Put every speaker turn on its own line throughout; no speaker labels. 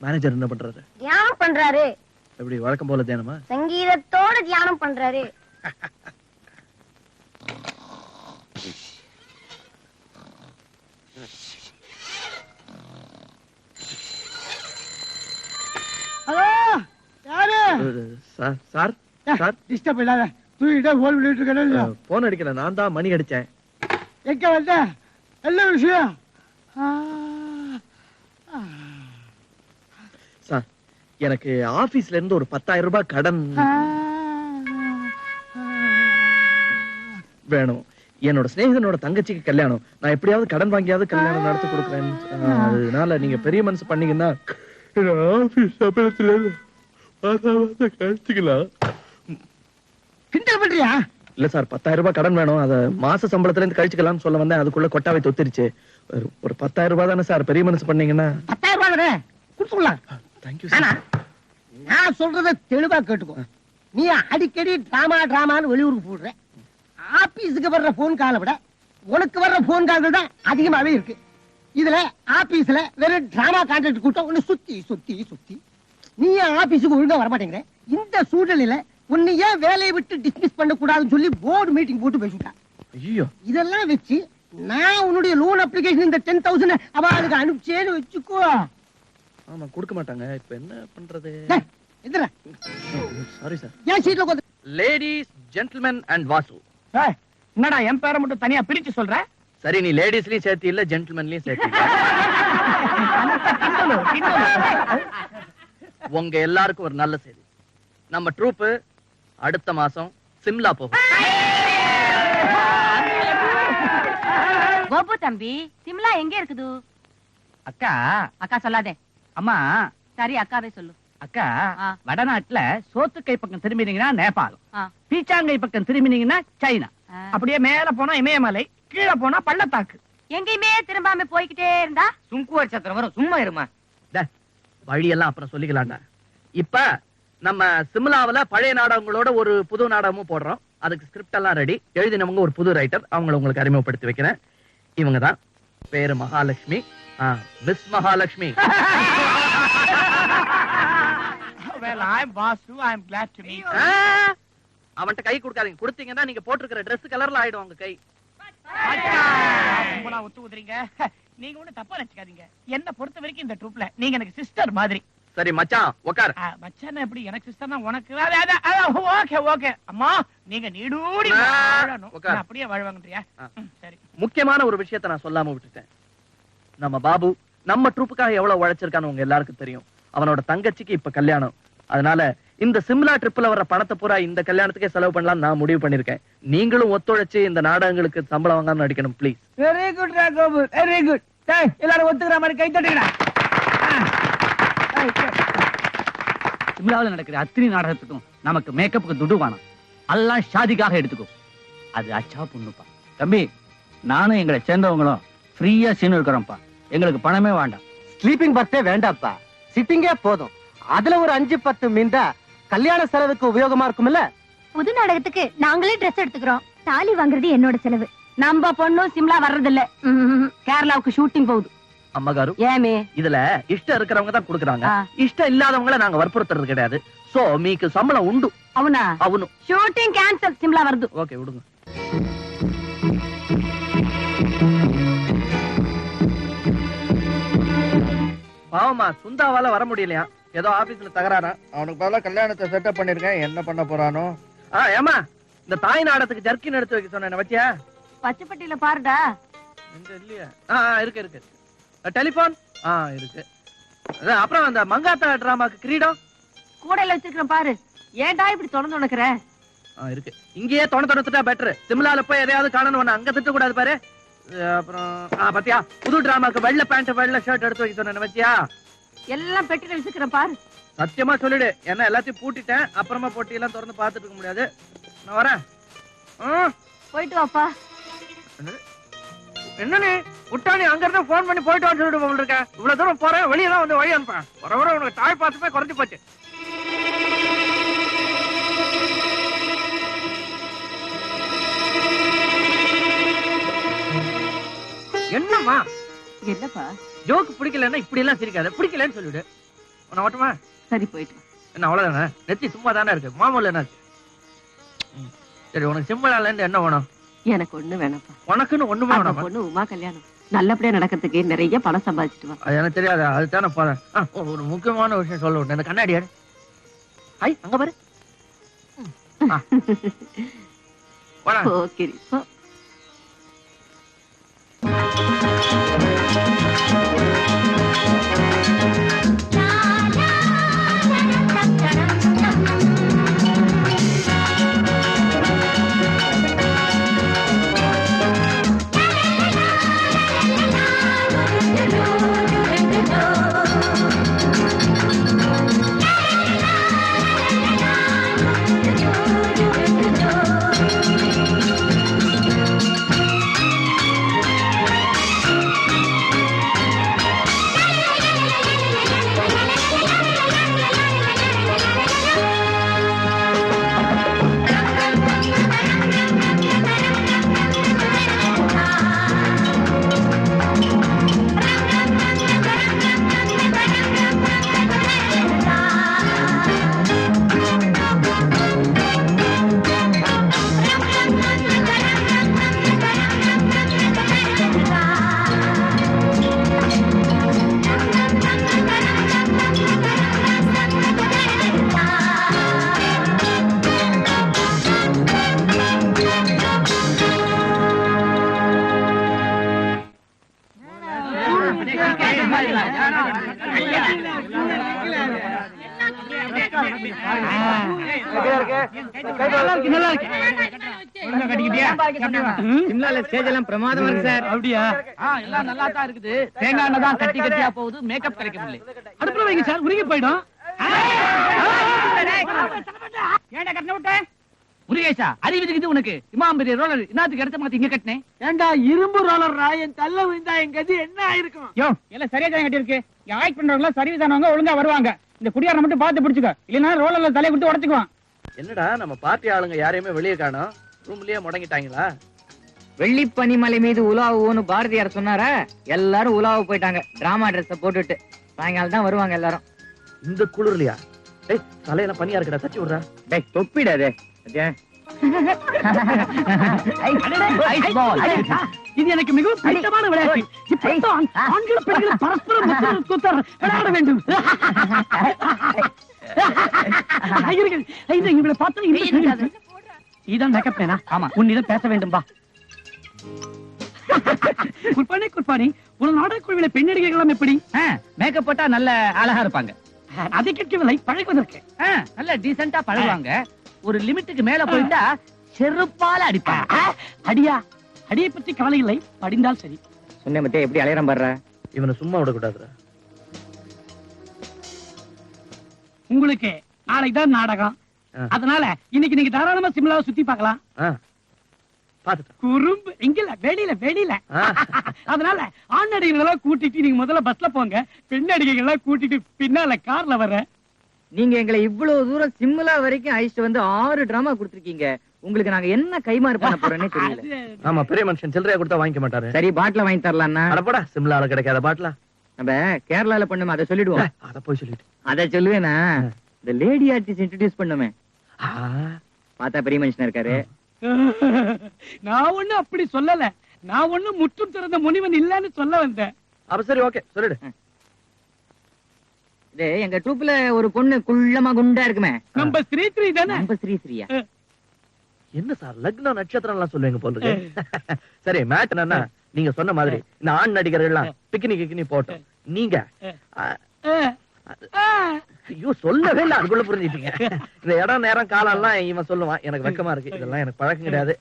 Manager என்ன பண்றாரு?
தியானம் பண்றாரு.
எப்படி வழக்கம் போல தியானமா?
சங்கீதத்தோட தியானம் பண்றாரு.
ஹலோ யாரு?
Sir sir sir.
டிஸ்டர்ப் இல்லாத தூக்கிட்டே போன் பண்ணிட்டு இருக்கேன்
அஹ், போன் அடிக்கல நான் தான் மணி அடிச்சேன்
எங்க வந்த? என்ன விஷயம் ஆ, ஆ,
சார் எனக்கு ஆபீஸ்ல இருந்து ஒரு பத்தாயிரம் ரூபாய் கடன் வேணும். என்னோட சிநேகிதனோட தங்கச்சிக்கு கல்யாணம். நான் எப்படியாவது கடன் வாங்கியாவது கல்யாணம் நடத்தி கொடுக்குறேன். அதனால நீங்க பெரிய மனசு பண்ணீங்கன்னா ஆபீஸ் சம்பளத்துல
கிண்டல் பண்றியா?
இல்ல சார் பத்தாயிரம் ரூபாய் கடன் வேணும். அத மாச சம்பளத்துல இருந்து கழிச்சுக்கலாம்னு சொல்ல வந்தேன். அதுக்குள்ள கொட்டாவை தொத்திருச்சு. ஒரு- பத்தாயிரம் ரூபாய் தானே சார் பெரிய மனசு பண்ணீங்கன்னா.
பத்தாயிரம் ரூபாய் கொடுத்துடலாம்
தேங்க்யூ
ஆனா
சார்
நான் சொல்றத தெளிவா கேட்டுக்கோ. நீ அடிக்கடி டிராமா டிராமான்னு வெளியூருக்கு போடுற. ஆபீஸுக்கு வர்ற போன் காலை விட உனக்கு வர்ற போன் கால்கள் தான் அதிகமாவே இருக்கு. இதுல ஆபீஸ்ல வெறும் டிராமா கான்ட்ராக்ட் கூட்டம் ஒண்ணு சுத்தி சுத்தி சுத்தி. நீ ஏன் ஆபீஸுக்கு ஒழுங்கா வர மாட்டேங்கிற இந்த சூழ்நிலையில உன்னை ஏன் வேலையை விட்டு டிஸ்மிஸ் பண்ண கூடாதுன்னு சொல்லி போர்டு மீட்டிங் போட்டு பேசிட்டான்
ஐயோ.
இதெல்லாம் வச்சு நான் உன்னுடைய லோன் அப்ளிகேஷன் இந்த டென் தௌசண்ட் அவளுக்கு அனுப்பிச்சேன்னு வச்சுக்கோ.
ஆமா கொடுக்க மாட்டாங்க. இப்ப என்ன பண்றது? சாரி சார்
ஏன் சீட்ல உட்காந்து
லேடிஸ் ஜென்டில்மேன் அண்ட் வாசு
என்னடா என் பேரை மட்டும் தனியா பிரிச்சு சொல்ற?
சரி நீ லேடிஸ்லயும் சேர்த்து இல்ல ஜென்டில்மேன்லயும் சேர்த்து. உங்க எல்லாருக்கும் ஒரு நல்ல செய்தி. நம்ம ட்ரூப் அடுத்த மாசம் சிம்லா போகும்.
கோபு தம்பி சிம்லா எங்க இருக்குது?
அக்கா.
அக்கா சொல்லாதே.
அம்மா.
சரி அக்காவே சொல்லு.
அக்கா. வடநாட்டுல சோத்துக்கை பக்கம் திரும்பினீங்கன்னா நேபாளம். பீச்சாங்கை பக்கம் திரும்பினீங்கன்னா சைனா. அப்படியே மேல போனா இமயமலை கீழே போனா பள்ளத்தாக்கு.
எங்கேயுமே திரும்பாம போய்கிட்டே இருந்தா?
சுங்குவார் சத்திரம் வரும். சும்மா இருமா.
வழியெல்லாம் அப்புறம் சொல்லிக்கலாம்டா. இப்ப நம்ம சிம்லாவுல பழைய நாடகங்களோட ஒரு புது நாடகமும் போடுறோம். அதுக்கு ஸ்கிரிப்ட் எல்லாம் ரெடி எழுதினவங்க ஒரு புது ரைட்டர் அவங்கள உங்களுக்கு அறிமுகப்படுத்தி வைக்கிறேன். இவங்க தான் பேரு Mahalakshmi. Miss Mahalakshmi.
well i'm vasu. I'm glad to meet
ஆ, அவன்கிட்ட கை கொடுக்காதீங்க. கொடுத்தீங்கன்னா நீங்க போட்டிருக்கிற Dress கலர்ல ஆயிடும் உங்க கை.
கும்பலா ஒத்து ஊதுறீங்க நீங்க ஒண்ணு தப்பா நினைச்சுக்காதீங்க. என்ன பொறுத்த வரைக்கும் இந்த ட்ரூப்ல நீங்க எனக்கு சிஸ்டர் மாதிரி.
சரி மச்சான் உக்கார்.
ஆ, மச்சான் எப்படி? எனக்கு சிஸ்டர்னா உனக்கு? ஓகே ஓகே அம்மா நீங்க நீடூடி வாழணும்.
உட்கார்.
அப்படியே வாழ்வாங்கன்றியா? சரி.
முக்கியமான ஒரு விஷயத்தை நான் சொல்லாம விட்டுட்டேன். நம்ம பாபு நம்ம ட்ரூப்புக்காக எவ்வளவு உழைச்சிருக்கான்னு உங்க எல்லாருக்கும் தெரியும். அவனோட தங்கச்சிக்கு இப்ப கல்யாணம். அதனால இந்த சிம்லா ட்ரிப்ல வர பணத்தை பூரா இந்த கல்யாணத்துக்கே செலவு பண்ணலாம் நான் முடிவு பண்ணிருக்கேன் நீங்களும் ஒத்துழைச்சு இந்த நாடகங்களுக்கு சம்பளம் வாங்காம நடிக்கணும் ப்ளீஸ்
வெரி குட் ராகோபு வெரி குட் டேய் எல்லாரும் ஒத்துக்கிற மாதிரி கை தட்டுங்கடா. சிம்லாவில் நடக்கிற அத்திரி நாடகத்துக்கும் நமக்கு மேக்கப்புக்கு துடு வேணும் எல்லாம் ஷாதிக்காக எடுத்துக்கோ. அது அச்சா பொண்ணுப்பா. தம்பி நானும் எங்களை சேர்ந்தவங்களும் ஃப்ரீயா சீன் இருக்கிறோம்ப்பா எங்களுக்கு பணமே வேண்டாம்.
ஸ்லீப்பிங் பர்த்தே வேண்டாப்பா சிட்டிங்கே போதும். அதுல ஒரு அஞ்சு பத்து மீண்டா கல்யாண செலவுக்கு உபயோகமா இருக்கும்ல?
புது நாடகத்துக்கு நாங்களே ட்ரெஸ் எடுத்துக்கிறோம். தாலி வாங்குறது என்னோட செலவு.
நம்ம பொண்ணும் சிம்லா வர்றது இல்ல கேரளாவுக்கு ஷூட்டிங் போகுது.
அம்மகாரு
ஏமே?
இதுல இஷ்டம் இருக்கிறவங்க தான் கொடுக்குறாங்க. இஷ்டம் இல்லாதவங்கள நாங்க வற்புறுத்துறது கிடையாது. சோ மீக்கு சம்பளம் உண்டு.
அவனா?
அவனும்
ஷூட்டிங் கேன்சல் சிம்லா வருது.
ஓகே விடுங்க. பாவமா சுந்தாவால வர முடியலையா? ஏதோ ஆபீஸ்ல தகராறா அவனுக்கு பதிலா கல்யாணத்தை செட்டப் பண்ணிருக்கேன். என்ன பண்ண போறானோ? ஆ ஏமா இந்த தாய் நாடத்துக்கு ஜர்க்கின் எடுத்து வைக்க சொன்னேன். வச்சியா?
பச்சைப்பட்டியில பாருடா.
எங்க இல்லையா? ஆ இருக்கு இருக்கு. டெலிபோன் ஆ இருக்கு. அதான், அப்புறம் அந்த மங்காத்தா டிராமாக்கு கிரீடம்?
கூடையில வச்சிருக்கிறேன் பாரு. ஏன்டா இப்படி தொடர்ந்து உனக்குற
ஆ இருக்கு. இங்கேயே தொண தொணத்துட்டா பெட்டர் சிம்லால போய் எதையாவது காணணும் ஒண்ணு அங்க திட்ட கூடாது பாரு அப்புறம் ஆ பாத்தியா? புது டிராமாக்கு வெள்ளை பேண்ட் வெள்ளை ஷர்ட் எடுத்து வைக்க சொன்னேன் வச்சியா?
எல்லாம் பெட்டியில வச்சிருக்கிறேன் பாரு.
சத்தியமா சொல்லிடு. ஏன்னா எல்லாத்தையும் பூட்டிட்டேன். அப்புறமா போட்டி எல்லாம் திறந்து பார்த்துட்டு இருக்க முடியாது. நான் வரேன். ம்,
போயிட்டு வாப்பா.
என்ன நீ விட்டா நீ அங்க இருந்து போன் பண்ணி போயிட்டு வந்து சொல்லிட்டு போல் இருக்க இவ்வளவு தூரம் போறேன். வெளியே தான் வந்து வழி அனுப்பேன் வர வர உனக்கு தாய் பாசமே குறைஞ்சு போச்சு. என்னம்மா?
என்னப்பா?
ஜோக்கு பிடிக்கலன்னா இப்படி எல்லாம் சிரிக்காத. பிடிக்கலன்னு சொல்லிடு உன்னை ஓட்டமா?
சரி போயிட்டு.
என்ன அவ்வளவுதானே? நெத்தி சும்மா தானே இருக்கு. மாமூல் என்ன. சரி உனக்கு சிம்பிளால இருந்து என்ன வேணும்?
எனக்கு ஒண்ணு வேணாம்ப்பா.
உனக்குன்னு ஒண்ணுமே
அந்த
வேணாம்
பொண்ணு உமா கல்யாணம். நல்லபடியா நடக்கிறதுக்கு நிறைய பணம் சம்பாதிச்சிட்டு வா.
அது எனக்கு தெரியாது. அதுதானே போறேன் ஒரு- முக்கியமான விஷயம் சொல்ல. விட்டேன் இந்த கண்ணாடி அங்க பாரு.
ஓகே
சிம்லால ஸ்டேஜ் எல்லாம் பிரமாதமா இருக்கு சார்
அப்படியா எல்லாம் நல்லா தான் இருக்குது தேங்காய் எண்ணெய் தான் கட்டி கட்டியா போகுது மேக்கப் கிடைக்கவில்லை அடுப்புல வைங்க சார் உருகி போயிடும் முருகேஷா அறிவு இருக்குது உனக்கு இமாம் பெரிய ரோலர் என்னத்துக்கு எடுத்த மாத்தி இங்க கட்டினேன்
ஏண்டா இரும்பு ரோலர் என் தள்ள விழுந்தா என் கதி என்ன ஆயிருக்கும்
யோ எல்லாம் சரியா தான் கட்டி இருக்கு ஆக்ட் பண்றவங்க சர்வீஸ் ஆனவங்க ஒழுங்கா வருவாங்க இந்த குடியார மட்டும் பார்த்து பிடிச்சுக்க இல்லைன்னா ரோலர்ல தலையை விட்டு உடச்சுக்குவான்
என்னடா நம்ம பார்ட்டி ஆளுங்க யாரையுமே வெளியே காணோம் ரூம்லயே முடங்கிட்டாங்களா
வெள்ளிப்பனிமலை மீது உலாவுன்னு பாரதியார் சொன்னாரா எல்லாரும் உலாவ போயிட்டாங்க டிராமா ட்ரெஸ் போட்டுட்டு சாயங்காலம் தான் வருவாங்க எல்லாரும்
இந்த குளிர்லையா ஏய் தலையில பனியா இருக்கடா தட்டி விடுறா
டேய் தொப்பிடாதே
இது எனக்கு மிகவும் பிடித்தமான விளையாட்டு இப்படித்தான் ஆண்கள் பெண்கள் பரஸ்பரம் குத்தர் விளையாட வேண்டும் ஐயர்கள், ஐயர்கள், இவங்களை பார்த்தா. இதான் மேக்கப் மேனா ஆமா. உன்னிடம் பேச வேண்டும் பா குர்பானி குர்பானி ஒரு நாடகக்குழுவில பெண் நடிகைகள் எப்படி?
மேக்கப் போட்டா நல்ல அழகா இருப்பாங்க.
அதை கேட்கவில்லை பழகுவதற்கு.
நல்ல டீசெண்டா பழகுவாங்க. ஒரு லிமிட்டுக்கு மேல போயிட்டா செருப்பால அடிப்பாங்க.
அடியா? அடியை பற்றி கவலை இல்லை படிந்தால் சரி.
சொன்ன மத்தே எப்படி அலையறம் பாடுற
இவனை சும்மா விடக்கூடாதுடா.
உங்களுக்கு நாளைக்கு தான் நாடகம். அதனால இன்னைக்கு நீங்க தாராளமா சிம்லாவை சுத்தி பார்க்கலாம். குறும்பு எங்கல வெளியில வெளியில. அதனால ஆண் நடிகர்கள் எல்லாம் கூட்டிட்டு நீங்க முதல்ல பஸ்ல போங்க. பெண் நடிகைகள் எல்லாம் கூட்டிட்டு பின்னால கார்ல வர
நீங்க எங்களை இவ்வளவு தூரம் சிம்லா வரைக்கும் அழைச்சிட்டு வந்து ஆறு டிராமா கொடுத்திருக்கீங்க. உங்களுக்கு நாங்க என்ன கைமாறு பண்ண போறோம்னே தெரியல.
ஆமா பெரிய மனுஷன் சில்லறையா கொடுத்தா வாங்கிக்க மாட்டாரு.
சரி பாட்டில வாங்கி தரலாம்னா
அடப்படா சிம்லால கிடைக்காத பாட்டிலா
நம்ம கேரளால பண்ணுமே அதை சொல்லிடுவோம்.
அத போய் சொல்லிட்டு.
அதை சொல்லுவேனா இந்த லேடி ஆர்டிஸ்ட் இன்ட்ரடியூஸ் பண்ணுமே.
ஆ,
பார்த்தா பெரிய மனுஷனா இருக்காரு.
நான் ஒண்ணு அப்படி சொல்லல. நான் ஒண்ணு முற்றும் திறந்த முனிவன் இல்லன்னு சொல்ல வந்தேன்.
அப்ப சரி ஓகே சொல்லிடு.
இது எங்க ட்ரூப்ல ஒரு பொண்ணு குள்ளமா குண்டா இருக்குமே.
நம்ம ஸ்ரீ ஸ்ரீ தானே?
நம்ம ஸ்ரீ ஸ்ரீயா
என்ன சார் லக்ன நட்சத்திரம் எல்லாம் சொல்லுவீங்க போல இருக்கு. சரி மேட் என்னன்னா நீங்க சொன்ன மாதிரி இந்த ஆண் நடிகர்கள் எல்லாம் பிக்னி கிக்னி போட்டோம். நீங்க ஐயோ சொல்லவே இல்ல. அதுக்குள்ள புரிஞ்சுட்டீங்க இந்த இடம் நேரம் காலம் எல்லாம் இவன் சொல்லுவான். எனக்கு வெக்கமா இருக்கு. இதெல்லாம் எனக்கு பழக்கம் கிடையாது.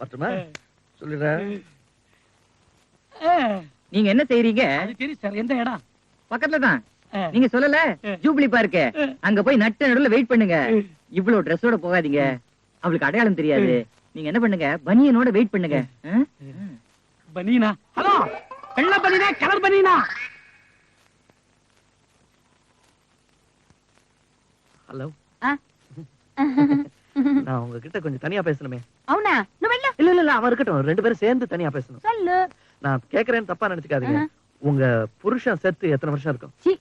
பட்டுமா சொல்லிடுற.
ஆ.
நீங்க என்ன
சரி சார். எந்த இடம்?
பக்கத்துல தான். நீங்க சொல்லல? Jubilee
park.
அங்க போய் நட்டு நடுவுல வெயிட் பண்ணுங்க. இவ்வளவு ட்ரெஸ்ஸோட போகாதீங்க. அவளுக்கு அடையாளம் தெரியாது. நீங்க என்ன பண்ணுங்க? பனியனோட வெயிட் பண்ணுங்க. ஆ?
பனீனா ஹலோ! வெள்ள பனீனா கலர் பனீனா
ஹலோ
ஆ.
நான் உங்ககிட்ட கொஞ்சம் தனியா பேசணுமே
అవునా నువ్వు వెళ్ళు
இல்ல இல்ல இல்ல அவன் இருக்கட்டும் ரெண்டு பேரும் சேர்ந்து தனியா பேசணும்
చల్లు
நான் கேக்குறேன்னு தப்பா நினைச்சுக்காதீங்க உங்க புருஷன் செத்து எத்தனை வருஷம் இருக்கும்
ఛీ,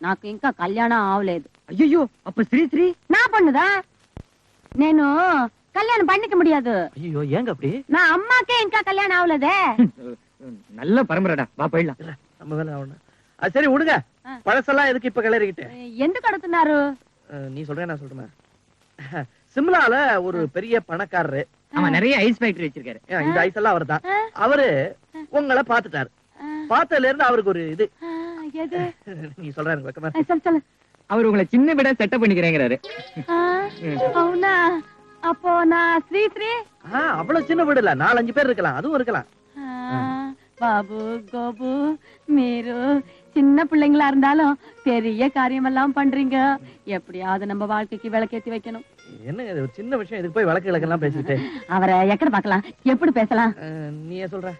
నాకు ఇంకా కళ్యాణం అవలేదు
ஐயோ அப்ப ஸ்ரீ ஸ்ரீ
నా పండుదా నేను కళ్యాణం பண்ணிக்க முடியாது
ஐயோ ஏங்க அப்படி
నా అమ్మాకే ఇంకా కళ్యాణం అవలేదే
நல்ல பரம்பரைடா வா போயிடலாம்
இல்ல நம்ம வேலை ஆகணும் அது சரி விடுங்க
ஆ.
பழசெல்லாம் எதுக்கு இப்ப கிளறிக்கிட்டு
ఎందుకు అడుగుతున్నారు
அஹ், நீ சொல்றியா நான் சொல்றேன் சிம்லால ஒரு பெரிய பணக்காரரு.
ஆமா நிறைய ஐஸ் ஃபேக்டரி வச்சிருக்காரு.
இந்த ஐஸ் எல்லாம் அவர்
தான்
அவரு உங்களை பாத்துட்டாரு பார்த்ததுல இருந்து அவருக்கு ஒரு இது. நீ
சொல்றாரு
அவர் உங்களை சின்ன விட செட்டப் பண்ணிக்கிறேங்கிறாரு.
அப்போ நான் ஸ்ரீ
ஸ்ரீ? அவ்வளவு சின்ன விடல நாலஞ்சு பேர் இருக்கலாம். அதுவும் இருக்கலாம்.
பாபு கோபு மீரு சின்ன பிள்ளைங்களா இருந்தாலும் பெரிய காரியம் எல்லாம் பண்றீங்க. எப்படியாவது நம்ம வாழ்க்கைக்கு விளக்கேத்தி வைக்கணும்.
என்ன ஒரு சின்ன விஷயம். இதுக்கு போய் வழக்கு விளக்கெல்லாம் பேசிட்டு
அவரை எக்கட பாக்கலாம் எப்படி பேசலாம்?
நீயே சொல்ற.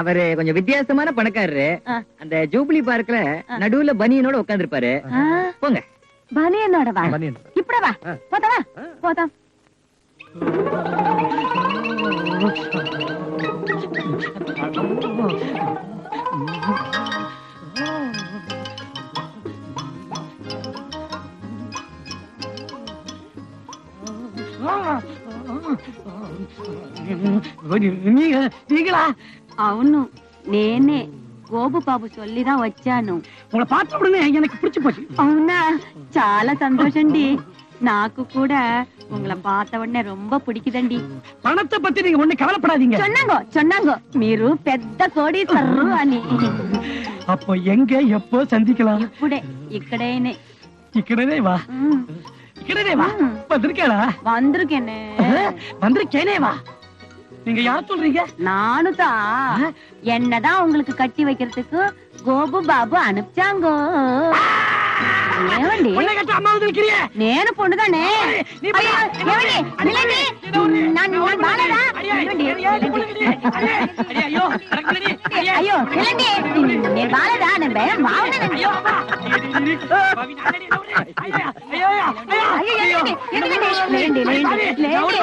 அவரு கொஞ்சம் வித்தியாசமான பணக்காரரு. அந்த ஜூப்ளி பார்க்ல நடுவுல பனியனோட உட்கார்ந்து
இருப்பாரு
போங்க.
பனியனோட
வா
இப்படி
வா
போதா
போதான்
అవును నేనే గోబు బాబు சொல்லிதான் వచ్చాను
உங்களை பார்த்த உடனே எனக்கு பிடிச்சு போச்சு
అవునా చాలా సంతోషండి நாக்கு கூட உங்களை பார்த்த உடனே ரொம்ப பிடிக்குதண்டி
பணத்தை பத்தி நீங்க ஒண்ணு கவலைப்படாதீங்க.
சொன்னாங்க சொன்னாங்க. మీరు పెద్ద కోడీశ్వరు అని
அப்போ எங்க எப்போ சந்திக்கலாம்?
ఇప్పుడే ఇక్కడేనే ఇక్కడనే
వా ఇక్కడనే
వా
வந்திருக்கேடா
வந்திருக்கேனே?
வந்திருக்கேனே. வா. நீங்க யார் சொல்றீங்க?
நானும் தான் என்னதான் உங்களுக்கு கட்டி வைக்கிறதுக்கு கோபு பாபு அனுப்பிச்சாங்க ఏమండి నేను పొండుదానే అయ్యో నిలండి నేను బాలేదా నేను భయం బాగుండదండి లేండి లేండి లేండి